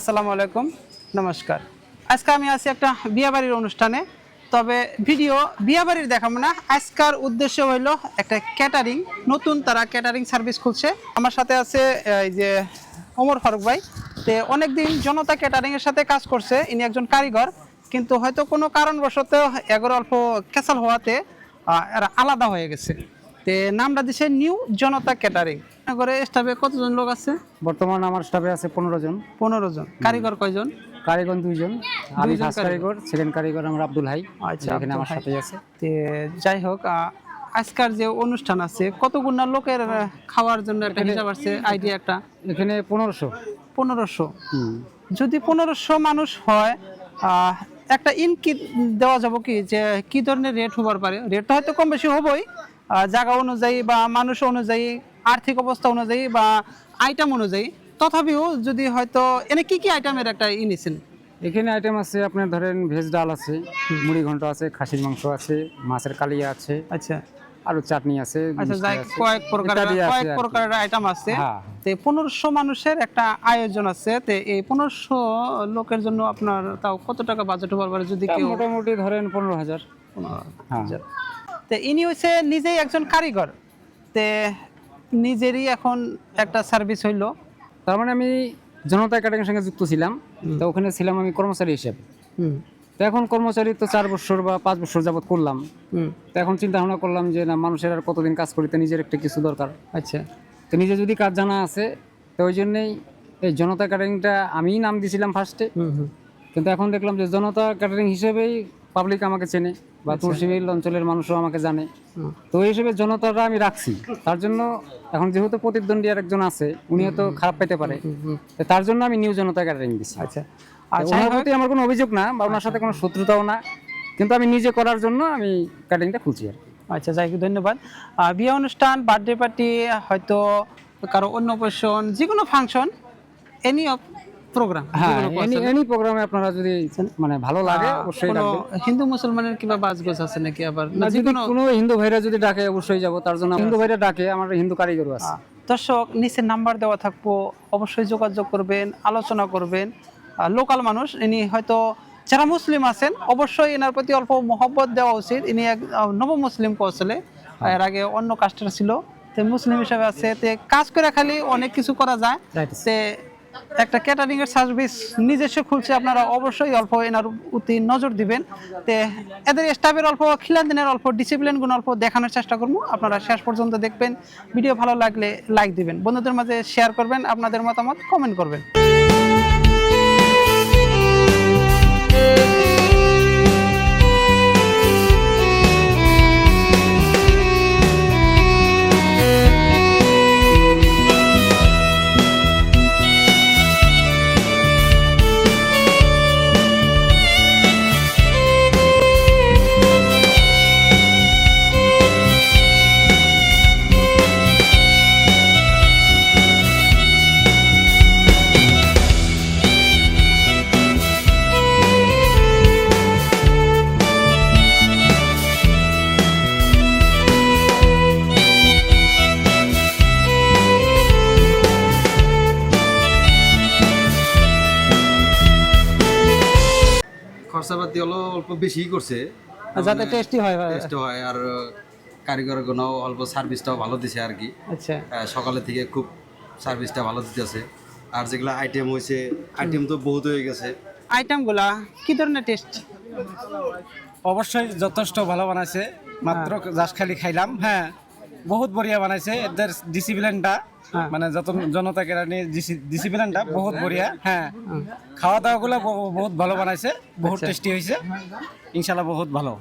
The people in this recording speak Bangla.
আসসালামু আলাইকুম। নমস্কার। আজকে আমি আছি একটা বিয়াবাড়ির অনুষ্ঠানে, তবে ভিডিও বিয়াবাড়ির দেখাবো না। আজকার উদ্দেশ্য হইল একটা ক্যাটারিং নতুন তারা ক্যাটারিং সার্ভিস খুলছে। আমার সাথে আছে এই যে ওমর ফারুক ভাই। তে অনেকদিন জনতা ক্যাটারিং এর সাথে কাজ করছে, ইনি একজন কারিগর। কিন্তু হয়তো কোনো কারণবশত এগারো অল্প ক্যাসাল হওয়াতে আলাদা হয়ে গেছে। তে নামটা দিছে নিউ জনতা ক্যাটারিং করে স্টাফে কতজন লোক আছে? বর্তমান আমার স্টাফে আছে পনেরো জন। পনেরো জন। কারিগর কয়জন? কারিগর দুইজন। আমি ফার্স্ট কারিগর। সেকেন্ড কারিগর আমার আব্দুল হাই আচ্ছা, এখানে আমার সাথেই আছে। যাই হোক আজকার যে অনুষ্ঠান আছে কতগুনা লোকের খাওয়ার জন্য একটা হিসাব আছে? আইডিয়া একটা? এখানে পনেরোশো। পনেরোশো। যদি পনেরোশো মানুষ হয় একটা ইন কি দেওয়া যাব কি? যে কি ধরনের রেট হবার পারে? রেট তো হয়তো কম বেশি হবই। জায়গা অনুযায়ী বা মানুষ অনুযায়ী আর্থিক অবস্থা অনুযায়ী বা আইটেম অনুযায়ী তথাপিও যদি হয়তো এনে কি কি আইটেমের একটা ই নিছেন? এখানে আইটেম আছে আপনার ধরেন ভেজ ডাল আছে মুড়ি ঘন্ট আছে খাসির মাংস আছে মাছের কালিয়া আছে আচ্ছা। আরও চাটনি আছে আচ্ছা কয়েক প্রকারের কয়েক প্রকারের আইটেম আছে। হ্যাঁ। তে পনেরোশো মানুষের একটা আয়োজন আছে তে এই পনেরোশো লোকের জন্য আপনার তাও কত টাকা বাজেট হবার পারে যদি কেউ মোটামুটি ধরেন পনেরো হাজার। হ্যাঁ। তে ইনি হচ্ছে নিজেই একজন কারিগর। তে নিজেরই এখন একটা সার্ভিস হইল। তার মানে আমি জনতা একাডেমির সঙ্গে যুক্ত ছিলাম। তো ওখানে ছিলাম আমি কর্মচারী হিসেবে। হুম। তো এখন কর্মচারী তো চার বছর বা পাঁচ বছর যাবত করলাম। তো এখন চিন্তা ভাবনা করলাম যে না মানুষের আর কতদিন কাজ করিতে নিজের একটা কিছু দরকার। আচ্ছা। তো নিজে যদি কাজ জানা আছে তো ওই জন্যেই এই জনতা ক্যাটারিংটা আমিই নাম দিয়েছিলাম ফার্স্টে কিন্তু এখন দেখলাম যে জনতা ক্যাটারিং হিসেবেই পাবলিক আমাকে চেনে বা তুলসীমিল অঞ্চলের মানুষও আমাকে জানে। তো এই হিসেবে জনতাটা আমি রাখছি। তার জন্য এখন যেহেতু প্রতিদ্বন্দ্বী আর একজন আছে উনিও তো খারাপ পেতে পারে। তার জন্য আমি নিউ জনতা ক্যাটারিং দিচ্ছি আচ্ছা। তো আচ্ছা ওনার প্রতি আমার কোনো অভিযোগ না বা ওনার সাথে কোনো শত্রুতাও না। কিন্তু আমি নিজে করার জন্য আমি ক্যাটারিংটা খুলছি আর আচ্ছা যাই ধন্যবাদ। বিয়ে অনুষ্ঠান বার্থডে পার্টি হয়তো কারও অন্নপ্রাশন যে কোনো ফাংশন এনি অফ প্রোগ্রাম হ্যাঁ এনি এনি প্রোগ্রামে আপনারা যদি মানে ভালো লাগে অবশ্যই ডাকবেন। হিন্দু মুসলমানের কিংবা বাজগোজ আছে নাকি আবার? না না, যদি কোনো হিন্দু ভাইরা যদি ডাকে অবশ্যই যাব। তার জন্য হিন্দু ভাইরা ডাকে আমার হিন্দু কারিগরও আছে। দর্শক নিচে নাম্বার দেওয়া থাকব। অবশ্যই যোগাযোগ করবেন আলোচনা করবেন। লোকাল মানুষ ইনি হয়তো যারা মুসলিম আছেন অবশ্যই এনার প্রতি অল্প মহব্বত দেওয়া উচিত। ইনি এক আহ, নব মুসলিম কৌশলে। এর আগে অন্য কাস্টার ছিল। তো মুসলিম হিসেবে আছে। তে কাজ করে খালি অনেক কিছু করা যায়. তে একটা ক্যাটারিং এর সার্ভিস নিজস্ব খুলছে, আপনারা অবশ্যই অল্প এনার প্রতি নজর দিবেন। তে এদের স্টাফের অল্প, খিলানদিনের অল্প ডিসিপ্লিন গুণ অল্প দেখানোর চেষ্টা করব। আপনারা শেষ পর্যন্ত দেখবেন। ভিডিও ভালো লাগলে লাইক দিবেন। বন্ধুদের মাঝে শেয়ার করবেন, আপনাদের মতামত কমেন্ট করবেন। খরচাপাতি হলো অল্প বেশি করছে। যাতে টেস্টি হয় টেস্ট হয় আর কারিগরগুলো অল্প সার্ভিসটাও ভালো দিছে আর কি। আচ্ছা। সকালে থেকে খুব সার্ভিসটা ভালো দিতেছে। আর যেগুলো আইটেম হয়েছে আইটেম তো বহুত হয়ে গেছে। আইটেমগুলা কি ধরনের টেস্ট অবশ্যই যথেষ্ট ভালো বানাইছে। মাত্র জাস্ট খালি খাইলাম। হ্যাঁ। বহুত বঢ়িয়া বানাইছে। এদের ডিসিপ্লিনটা হ্যাঁ। মানে যত জনতা কেরানি ডিসিপ্লিনটা বহুত বঢ়িয়া। হ্যাঁ। খাওয়া দাওয়া গুলো বহুত ভালো বানাইছে বহুত আচ্ছা। টেস্টি হয়েছে ইনশাল্লাহ বহুত ভালো।